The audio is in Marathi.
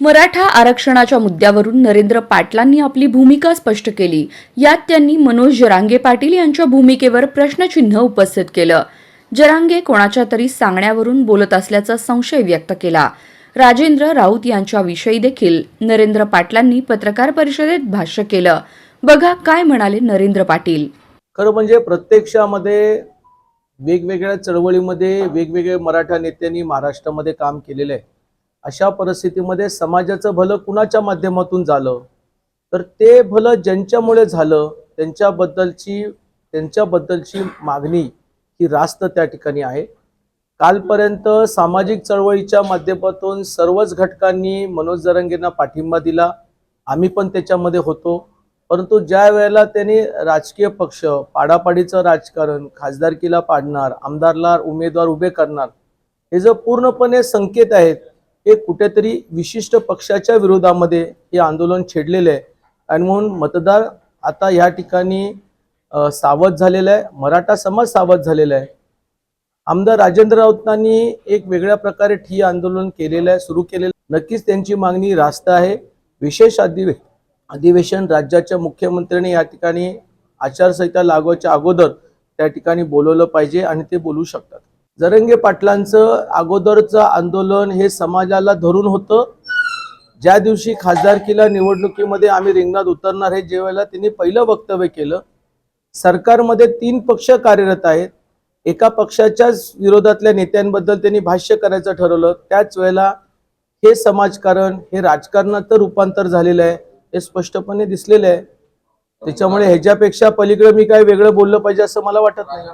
मराठा आरक्षणाच्या मुद्द्यावरून नरेंद्र पाटलांनी आपली भूमिका स्पष्ट केली. यात त्यांनी मनोज जरांगे पाटील यांच्या भूमिकेवर प्रश्नचिन्ह उपस्थित केलं. जरांगे कोणाच्या तरी सांगण्यावरून बोलत असल्याचा संशय व्यक्त केला. राजेंद्र राऊत यांच्याविषयी देखील नरेंद्र पाटलांनी पत्रकार परिषदेत भाष्य केलं. बघा काय म्हणाले नरेंद्र पाटील. खरं म्हणजे प्रत्यक्षामध्ये वेगवेगळ्या चळवळीमध्ये वेगवेगळ्या मराठा नेत्यांनी महाराष्ट्रामध्ये काम केलेलं आहे. अशा परिस्थितीमध्ये समाजाचं भलं कुणाच्या माध्यमातून झालं? तर ते भलं ज्यांच्यामुळे झालं त्यांच्याबद्दलची त्यांच्याबद्दलची मागणी ही रास्त त्या ठिकाणी आहे. कालपर्यंत सामाजिक चळवळीच्या माध्यमातून सर्वच घटकांनी मनोज जरंगेंना पाठिंबा दिला. आम्ही पण त्याच्यामध्ये होतो. परंतु ज्या वेळेला त्यांनी राजकीय पक्ष पाडापाडीचं राजकारण खासदारकीला पाडणार आमदारला उमेदवार उभे करणार हे जे पूर्णपणे संकेत आहेत हे कुठेतरी विशिष्ट पक्षाच्या विरोधामध्ये हे आंदोलन छेडलेलं आहे. आणि म्हणून मतदार आता या ठिकाणी सावध झालेला आहे. मराठा समाज सावध झालेला आहे. आमदार राजेंद्र राऊतांनी एक वेगळ्या प्रकारे ठिय आंदोलन केलेलं आहे सुरू केलेलं आहे. नक्कीच त्यांची मागणी रास्त आहे. विशेष अधिवे अधिवेशन राज्याच्या मुख्यमंत्र्यांनी या ठिकाणी आचारसंहिता लागवायच्या अगोदर त्या ठिकाणी बोलवलं पाहिजे आणि ते बोलू शकतात. जरंगे पाटलांचं अगोदरचं आंदोलन हे समाजाला धरून होतं. ज्या दिवशी खासदारकीला निवडणुकीमध्ये आम्ही रिंगणात उतरणार हे ज्यावेळेला त्यांनी पहिलं वक्तव्य केलं सरकारमध्ये तीन पक्ष कार्यरत आहेत. एका पक्षाच्याच विरोधातल्या नेत्यांबद्दल त्यांनी भाष्य करायचं ठरवलं. त्याच वेळेला हे समाजकारण हे राजकारणात रूपांतर झालेलं आहे हे स्पष्टपणे दिसलेलं आहे. त्याच्यामुळे ह्याच्यापेक्षा पलीकडे मी काय वेगळं बोललं पाहिजे असं मला वाटत नाही.